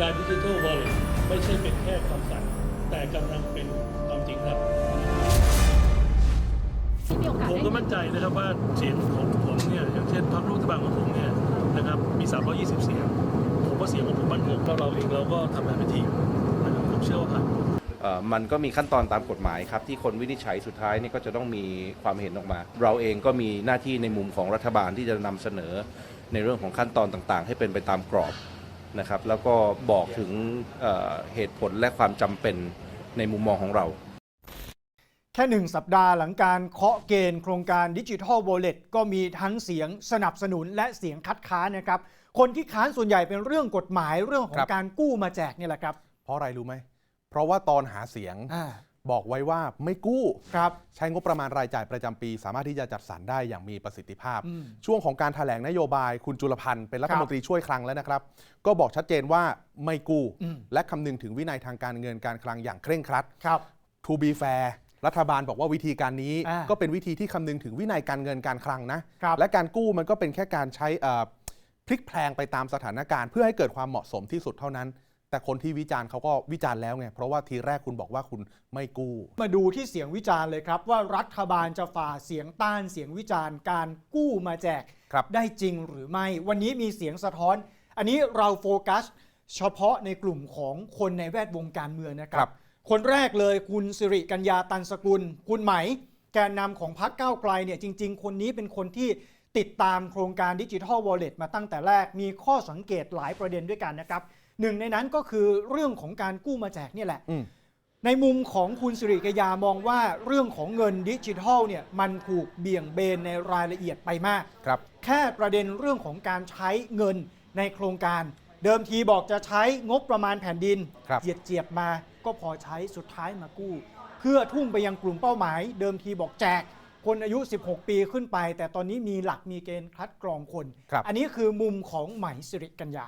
การดิจิทัลวอลเล็ตไม่ใช่เป็นแค่คำสั่ง แต่กำลังเป็นความจริงครับที่มีโอกาสผมได้ก็มั่นใจนะครับว่าเสียงของผมเนี่ยอย่างเช่นพรรครัฐบาลของผมเนี่ยนะครับมี 320 เสียง ผมว่าเสียงของผมมั่นคงแล้วเราเองเราก็ทำงานเป็นทีมนะครับผมเชื่อว่าผ่านเอ่อมันก็มีขั้นตอนตามกฎหมายครับ ที่คนวินิจฉัยสุดท้ายนี่ก็จะต้องมีความเห็นออกมา เราเองก็มีหน้าที่ในมุมของรัฐบาลที่จะนำเสนอในเรื่องของขั้นตอนต่างๆ ให้เป็นไปตามกรอบ นะครับ แล้วก็บอกถึงเอ่อเหตุผลและความจำเป็นในมุมมองของเรา แค่หนึ่งสัปดาห์หลังการเคาะเกณฑ์โครงการดิจิทัลโ a เล็ตก็มีทั้งเสียงสนับสนุนและเสียงคัดค้านนะครับ คนที่ค้านส่วนใหญ่เป็นเรื่องกฎหมายเรื่องขอครังบการกู้มาแจกนี่แหละครับ เพราะอะไรรู้ไหม เพราะว่าตอนหาเสียง อ่า บอกไว้ว่าไม่กู้ครับใช้งบประมาณรายจ่ายประจำปี สามารถที่จะจัดสรรได้อย่างมีประสิทธิภาพอืมช่วงของการถแถลงนโยบายคุณจุลพันธ์เป็นรัคฐรับมนตรีช่วยคลังแล้วนะครับ ก็บอกชัดเจนว่าไม่กู้อืมและคำนึงถึงวินัยทางการเงินการคลังอย่างเคร่งครัดครับ to be fair รัฐบาลบอกว่าวิธีการนี้อ่าก็เป็นวิธีที่คำนึงถึงวินัยการเงินการคลังนะครับและการกู้มันก็เป็นแค่การใช้เอ่อพลิกแพลงไปตามสถานการณ์ เพื่อให้เกิดความเหมาะสมที่สุดเท่านั้น แต่คนที่วิจารณ์เขาก็วิจารณ์แล้วไง เพราะว่าทีแรกคุณบอกว่าคุณไม่กู้ มาดูที่เสียงวิจารณ์เลยครับ ว่ารัฐบาลจะฝ่าเสียงต้านเสียงวิจารณ์การกู้มาแจกครับได้จริงหรือไม่ วันนี้มีเสียงสะท้อน อันนี้เราโฟกัส เฉพาะในกลุ่มของคนในแวดวงการเมืองนะคครัรับบคนแรกเลยคุณสิริกัญญาตันสกุล คุณไหม แกนนำของพรรคก้าวไกลเนี่ยจริง ๆ คนนี้เป็นคนที่ติดตามโครงการดิจิทัลวอลเล็ตมาตั้งแต่แรกมีข้อสังเกตหลายประเด็นด้วยกันนะครับ หนึ่งในนั้นก็คือเรื่องของการกู้มาแจกเนี่ยแหละอืมในมุมของคุณสิริกยามองว่าเรื่องของเงินดิจิทัลเนี่ยมันถูกเบี่ยงเบนในรายละเอียดไปมากครับ แค่ประเด็นเรื่องของการใช้เงินในโครงการ เดิมทีบอกจะใช้งบประมาณแผ่นดินครับ เจียดเจียบๆมาก็พอใช้สุดท้ายมากู้ เพื่อทุ่มไปยังกลุ่มเป้าหมาย เดิมทีบอกแจก คนอายุ 16 ปีขึ้นไป แต่ตอนนี้มีหลักมีเกณฑ์คัดกรองคน ครับ อันนี้คือมุมของไหมสิริกัญญา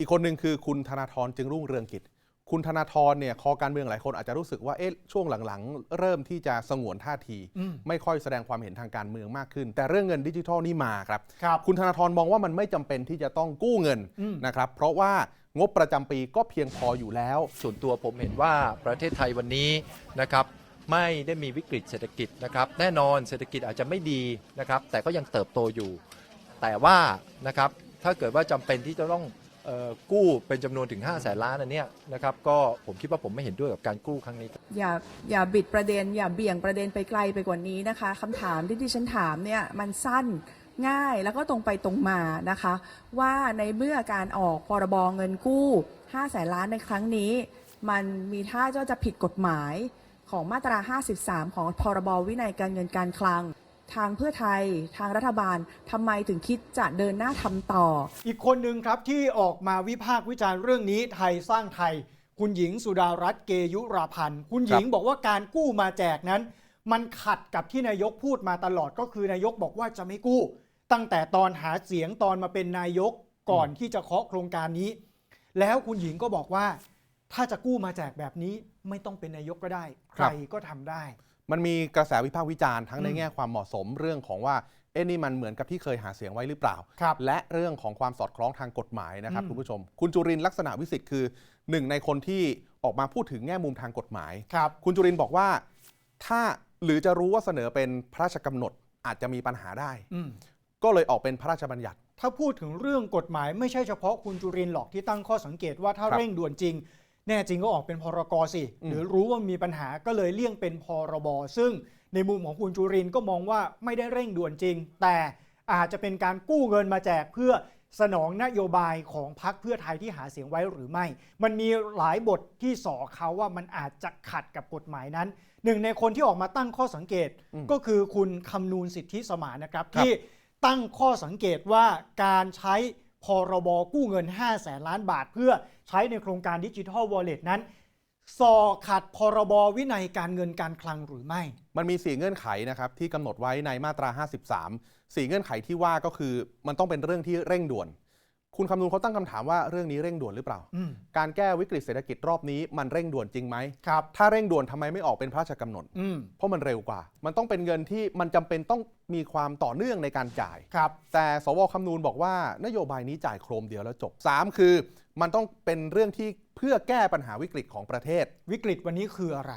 อีกคนหนึ่งคือคุณธนาธรจึงรุ่งเรืองกิจ คุณธนาธรเนี่ยคอการเมืองหลายคนอาจจะรู้สึกว่าเอ๊ะช่วงหลังๆ เริ่มที่จะสงวนท่าทีอืมไม่ค่อยแสดงความเห็นทางการเมืองมากขึ้น แต่เรื่องเงินดิจิทัลนี่มาครับครับ คุณธนาธรมองว่ามันไม่จำเป็นที่จะต้องกู้เงินอืม นะครับเพราะว่างบประจำปีก็เพียงพออยู่แล้ว ส่วนตัวผมเห็นว่าประเทศไทยวันนี้นะครับไม่ได้มีวิกฤตเศรษฐกิจนะครับแน่นอนเศรษฐกิจอาจจะไม่ดีนะครับแต่ก็ยังเติบโตอยู่ แต่ว่านะครับถ้าเกิดว่าจำเป็นที่จะต้อง เอ่อกู้เป็นจำนวนถึง 5 0 0แสนล้านอันเนี้ยนะครับก็ผมคิดว่าผมไม่เห็นด้วยกับการกู้ครั้งนี้ อย่าอย่าบิดประเด็น อย่าเบี่ยงประเด็นไปไกลไปกว่านี้นะคะคำถามที่ดิฉันถามเนี่ยมันสั้นง่ายแล้วก็ตรงไปตรงมานะคะ ว่าในเมื่อการออกพรบเงินกู้5แสนล้านในครั้งนี้ มันมีท่าจะจะผิดกฎหมายของมาตรา 53 ของพรบวินัยการเงินการคลัง ทางเพื่อไทยทางรัฐบาลทำไมถึงคิดจะเดินหน้าทำต่อ อีกคนหนึ่งครับที่ออกมาวิพากษ์วิจารณ์เรื่องนี้ไทยสร้างไทย คุณหญิงสุดารัตน์เกยุราพันธ์ คุณหญิงบอกว่าการกู้มาแจกนั้น มันขัดกับที่นายกพูดมาตลอดก็คือนายกบอกว่าจะไม่กู้ ตั้งแต่ตอนหาเสียงตอนมาเป็นนายกก่อนที่จะเคาะโครงการนี้ แล้วคุณหญิงก็บอกว่า ถ้าจะกู้มาแจกแบบนี้ไม่ต้องเป็นนายกก็ได้ ใคครัรบก็ทำได้ มันมีกระแสวิพากษ์วิจารณ์ทั้งในอืมแง่ความเหมาะสมเรื่องของว่าเอ๊ะนี่มันเหมือนกับที่เคยหาเสียงไว้หรือเปล่า ครับและเรื่องของความสอดคล้องทางกฎหมายนะครับอืม คุณผู้ชม คุณจุรินทร์ลักษณะวิสิทธิ์คือหนึ่งในคนที่ออกมาพูดถึงแง่มุมทางกฎหมาย ครับ คุณจุรินทร์บอกว่าถ้าหรือจะรู้ว่าเสนอเป็นพระราชกำหนดอาจจะมีปัญหาได้ อืม ก็เลยออกเป็นพระราชบัญญัติ ถ้าพูดถึงเรื่องกฎหมายไม่ใช่เฉพาะคุณจุรินทร์หรอกที่ตั้งข้อสังเกตว่าถ้าครับเร่งด่วนจริง แน่จริงก็ออกเป็นพรกสิอืมหรือรู้ว่ามีปัญหาก็เลยเลี่ยงเป็นพรบ ซึ่งในมุมของคุณจุรินทร์ก็มองว่าไม่ได้เร่งด่วนจริง แต่อาจจะเป็นการกู้เงินมาแจกเพื่อสนองนโยบายของพรรคเพื่อไทยที่หาเสียงไว้หรือไม่ มันมีหลายบทที่สอเขาว่ามันอาจจะขัดกับกฎหมายนั้น หนึ่งในคนที่ออกมาตั้งข้อสังเกตอืมก็คือคุณคำนูนสิทธิสมานนะครับครับ ที่ตั้งข้อสังเกตว่าการใช้ พรบกู้เงิน 5 แสนล้านบาท เพื่อใช้ในโครงการดิจิทัลวอลเล็ตนั้นสอขัดพรบวินัยการเงินการคลังหรือไม่ มันมีสี่เงื่อนไขนะครับที่กำหนดไว้ในมาตรา 53สี่เงื่อนไขที่ว่าก็คือมันต้องเป็นเรื่องที่เร่งด่วน คุณคำนูนเขาตั้งคำถามว่าเรื่องนี้เร่งด่วนหรือเปล่าอืมการแก้วิกฤตเศรษฐกิจรอบนี้มันเร่งด่วนจริงไหมครับ ถ้าเร่งด่วนทำไมไม่ออกเป็นพระราชกำหนดอืมเพราะมันเร็วกว่า มันต้องเป็นเงินที่มันจำเป็นต้องมีความต่อเนื่องในการจ่ายครับ แต่สวคำนูนบอกว่านโยบายนี้จ่ายโครมเดียวแล้วจบ 3 คือ มันต้องเป็นเรื่องที่เพื่อแก้ปัญหาวิกฤตของประเทศ วิกฤตวันนี้คืออะไร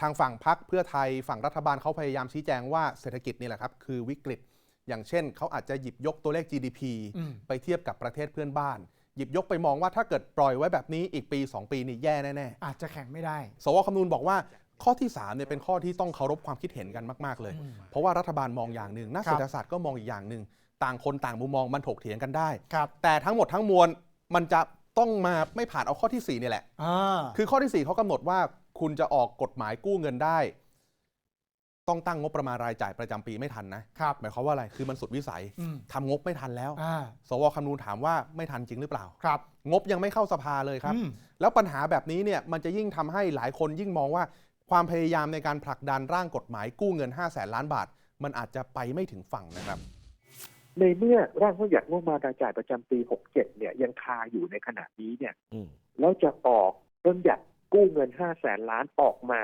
ทางฝั่งพักเพื่อไทยฝั่งรัฐบาลเขาพยายามชี้แจงว่าเศรษฐกิจนี่แหละครับคือวิกฤต อย่างเช่นเขาอาจจะหยิบยกตัวเลข GDP อืมไปเทียบกับประเทศเพื่อนบ้าน หยิบยกไปมองว่าถ้าเกิดปล่อยไว้แบบนี้อีกปี 2 ปีนี่แย่แน่อาจจะแข่งไม่ได้ๆสวคำนูนบอกว่าข้อที่3เนี่ยเป็นข้อที่ต้องเคารพความคิดเห็นกันมาก ๆ เลยอืมเพราะว่ารัฐบาลมองอย่างหนึ่งนักครับเศรษฐศาสตร์ก็มองอีกอย่างหนึ่งต่างคนต่างมุมมองมันถกเถียงกันได้ครับแต่ทั้งหมดทั้งมวลมันจะต้องมาไม่ผ่านเอาข้อที่4นี่แหละอ่าคือข้อที่4เขากำหนดว่าคุณจะออกกฎหมายกู้เงินได้ ต้องตั้งงบประมาณรายจ่ายประจำปีไม่ทันนะครับหมายความว่าอะไรคือมันสุดวิสัยอืมทำงบไม่ทันแล้วอ่าสวคำนูนถามว่าไม่ทันจริงหรือเปล่าครับ งบยังไม่เข้าสภาเลยครับอืมแล้วปัญหาแบบนี้เนี่ยมันจะยิ่งทำให้หลายคนยิ่งมองว่า ความพยายามในการผลักดันร่างกฎหมายกู้เงิน 5 0 0แสนล้านบาท มันอาจจะไปไม่ถึงฝั่งนะครับ ในเมื่อร่างพระบัญญัติงบประมาณรายจ่ายประจำปี 67 เนี่ยยังคาอยู่ในขณะนี้เนี่ยอืมแล้วจะออกพระบัญญัติกู้เงิน5แสนล้านออกมา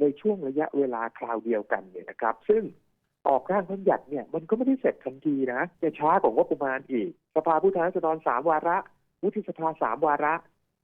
ในช่วงระยะเวลาคราวเดียวกันเนี่ยนะครับ ซึ่งออกร่างพระบัญญัติเนี่ยมันก็ไม่ได้เสร็จทันทีนะจะช้ากว่างบประมาณอีก สภาผู้แทนราษฎรสามวาระ วุฒิสภาสามวาระ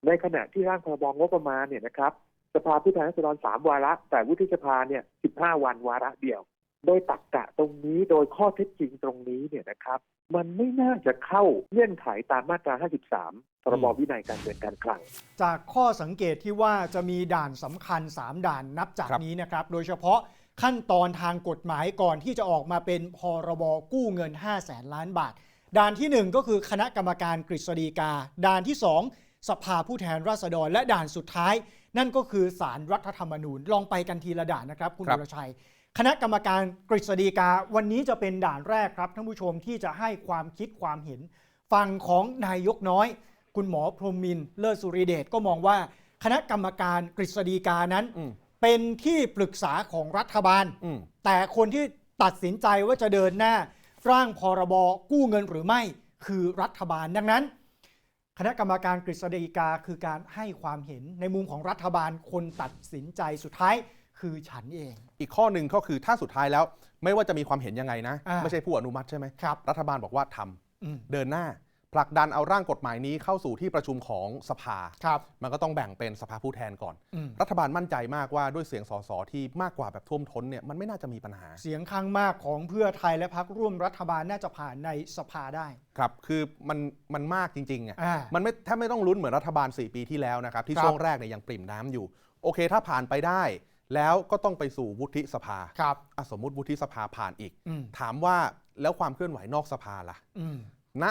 ในขณะที่ร่างพรบงบประมาณเนี่ยนะครับ สภาผู้แทนราษฎรสามวาระ แต่วุฒิสภาเนี่ย15วันวาระเดียว โดยตักกะตรงนี้โดยข้อเท็จจริงตรงนี้เนี่ยนะครับ มันไม่น่าจะเข้าเงื่อนไขตามมาตรา 53 รบวินัยการเงินการคลัง จากข้อสังเกตที่ว่าจะมีด่านสำคัญ 3 ด่านนับจากครับนี้นะครับ โดยเฉพาะขั้นตอนทางกฎหมายก่อนที่จะออกมาเป็นพรบกู้เงิน 5 0 0แสนล้านบาท ด่านทีหนึ่1 ก็คือคณะกรรมการกฤษฎีกา ด่านที่ 2 สภาผู้แทนราษฎร และด่านสุดท้าย นั่นก็คือสารรัฐธรรมนูญ ลองไปกันทีละด่านนะครับ คุณครับุบรชัย คณะกรรมการกฤษฎีกา วันนี้จะเป็นด่านแรกครับท่านผู้ชมที่จะให้ความคิดความเห็นฝั่งของนายกน้อย คุณหมอพรหมมินทร์เลิศสุริเดชก็มองว่าคณะกรรมการกฤษฎีกานั้น อืมเป็นที่ปรึกษาของรัฐบาล อืม แต่คนที่ตัดสินใจว่าจะเดินหน้า ร่างพรบกู้เงินหรือไม่คือรัฐบาลดังนั้น คณะกรรมการกฤษฎีกาคือการให้ความเห็นในมุมของรัฐบาลคนตัดสินใจสุดท้ายคือฉันเอง อีกข้อหนึ่งก็คือถ้าสุดท้ายแล้ว ไม่ว่าจะมีความเห็นยังไงนะ อ่าไม่ใช่ผู้อนุมัติใช่ไหมครับ รัฐบาลบอกว่าทำอืม เดินหน้า ผลักดันเอาร่างกฎหมายนี้เข้าสู่ที่ประชุมของสภา ครับ มันก็ต้องแบ่งเป็นสภาผู้แทนก่อน อืม รัฐบาลมั่นใจมากว่าด้วยเสียงสสที่มากกว่าแบบท่วมท้นเนี่ยมันไม่น่าจะมีปัญหา เสียงข้างมากของเพื่อไทยและพักร่วมรัฐบาลน่าจะผ่านในสภาได้ครับ คือมันมันมากจริงๆอะ อ่า มันไม่แทบไม่ต้องลุ้นเหมือนรัฐบาล 4 ปีที่แล้วนะครับ ที่ครับ ช่วงแรกเนี่ยยังปริ่มน้ำอยู่ โอเคถ้าผ่านไปได้ แล้วก็ต้องไปสู่วุฒิสภาครับ อะสมมุติวุฒิสภาผ่านอีก อืมถามว่าแล้วความเคลื่อนไหวนอกสภาล่ะ อืม ณ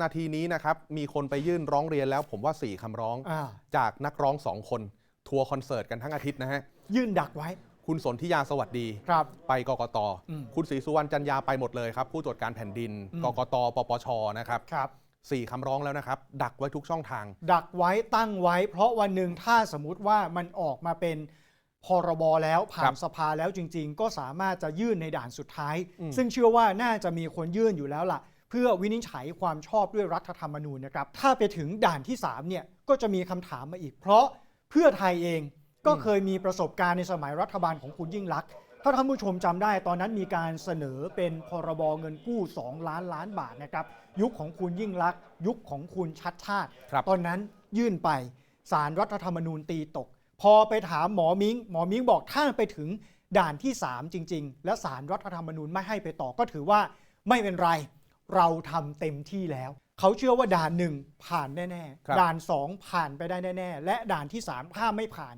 นาทีนี้นะครับมีคนไปยื่นร้องเรียนแล้ว ผมว่า 4คำร้องอ่า จากนักร้องสองคนทัวร์คอนเสิร์ตกันทั้งอาทิตย์นะฮะยื่นดักไว้คุณสนธิยาสวัสดี ครับ ไปกกต อืม คุณศรีสุวรรณจันยาไปหมดเลยครับ ผู้ตรวจการแผ่นดินอืมกกต ปปชนะครับครับ สี่คำร้องแล้วนะครับ ดักไว้ทุกช่องทาง ดักไว้ตั้งไว้ เพราะวันหนึ่งถ้าสมมุติว่ามันออกมาเป็นพรบแล้วผ่าครันบสภาแล้วจริง ๆ ก็สามารถจะยื่นในด่านสุดท้าย อืม ซึ่งเชื่อว่าน่าจะมีคนยื่นอยู่แล้วล่ะเพื่อวินิจฉัยความชอบด้วยรัฐธรรมนูญนะครับ ถ้าไปถึงด่านที่3เนี่ยก็จะมีคำถามมาอีก เพราะเพื่อไทยเองก็เคยมีประสบการณ์ในสมัยรัฐบาลของคุณยิ่งลักษณ์ถ้าท่านผู้ชมจำได้ตอนนั้นมีการเสนอเป็นพรบเงินกู้ 2 ล้านล้านบาทนะครับ ยุคของคุณยิ่งลักษณ์ยุคของคุณชัดชาติ ครับ ตอนนั้นยื่นไปสารรัฐธรรมนูญตีตก พอไปถามหมอมิง้งหมอมิ้งบอกถ้าไปถึงด่านที่ 3 จริง ๆ และสารรัฐธรรมนูญไม่ให้ไปต่อก็ถือว่าไม่เป็นไร เราทำเต็มที่แล้ว เขาเชื่อว่าด่านหนึ่งผ่านแน่ครับๆด่าน2ผ่านไปได้แน่ๆ และด่านที่3ถ้าไม่ผ่าน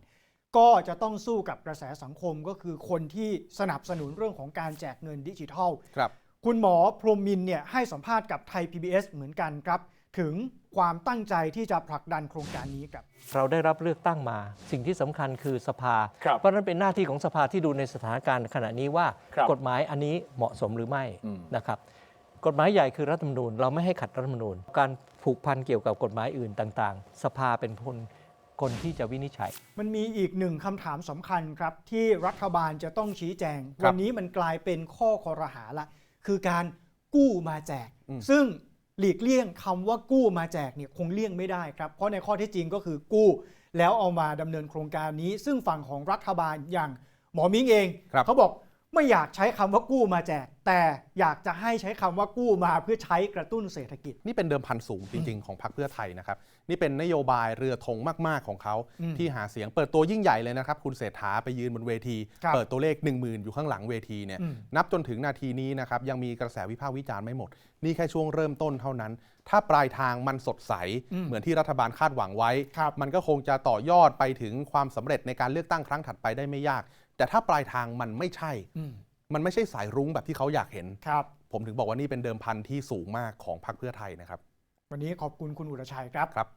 ก็จะต้องสู้กับกระแสสังคมก็คือคนที่สนับสนุนเรื่องของการแจกเงินดิจิทัลครับคุณหมอพรหมมินทร์เนี่ยให้สัมภาษณ์กับไทย PBS เหมือนกันครับ ถึงความตั้งใจที่จะผลักดันโครงการนี้ครับ เราได้รับเลือกตั้งมา สิ่งที่สำคัญคือสภาครับเพราะฉะนั้นเป็นหน้าที่ของสภาที่ดูในสถานการณ์ขณะนี้ว่าครับกฎหมายอันนี้เหมาะสมหรือไม่อืมนะครับ กฎหมายใหญ่คือรัฐธรรมนูญเราไม่ให้ขัดรัฐธรรมนูญ การผูกพันเกี่ยวกับกฎหมายอื่นต่างๆ สภาเป็นคนคนที่จะวินิจฉัย มันมีอีกหนึ่งคำถามสำคัญครับ ที่รัฐบาลจะต้องชี้แจงครับวันนี้มันกลายเป็นข้อคอรหาละ คือการกู้มาแจกอืมซึ่งหลีกเลี่ยงคำว่ากู้มาแจกเนี่ยคงเลี่ยงไม่ได้ครับ เพราะในข้อเท็จจริงก็คือกู้ แล้วเอามาดำเนินโครงการนี้ ซึ่งฝั่งของรัฐบาลอย่างหมอมิ้งเองครับเขาบอก ไม่อยากใช้คำว่ากู้มาแจก แต่อยากจะให้ใช้คำว่ากู้มาเพื่อใช้กระตุ้นเศรษฐกิจ นี่เป็นเดิมพันสูงจริง ๆ ของพรรคเพื่อไทยนะครับ นี่เป็นนโยบายเรือธงมากๆของเขาอืมที่หาเสียงเปิดตัวยิ่งใหญ่เลยนะครับ คุณเศรษฐาไปยืนบนเวทีครับเปิดตัวเลข 1 0,000อยู่ข้างหลังเวทีเนี่ยอืมนับจนถึงนาทีนี้นะครับยังมีกระแสวิพากษ์วิจารณ์ไม่หมด นี่แค่ช่วงเริ่มต้นเท่านั้น ถ้าปลายทางมันสดใสอืมเหมือนที่รัฐบาลคาดหวังไว้ครับมันก็คงจะต่อยอดไปถึงความสำเร็จในการเลือกตั้งครั้งถัดไปได้ไม่ยาก แต่ถ้าปลายทางมันไม่ใช่อืมมันไม่ใช่สายรุ้งแบบที่เขาอยากเห็น ครับ ผมถึงบอกว่านี่เป็นเดิมพันที่สูงมากของพรรคเพื่อไทยนะครับ วันนี้ขอบคุณคุณอุรชัยครับ ครับ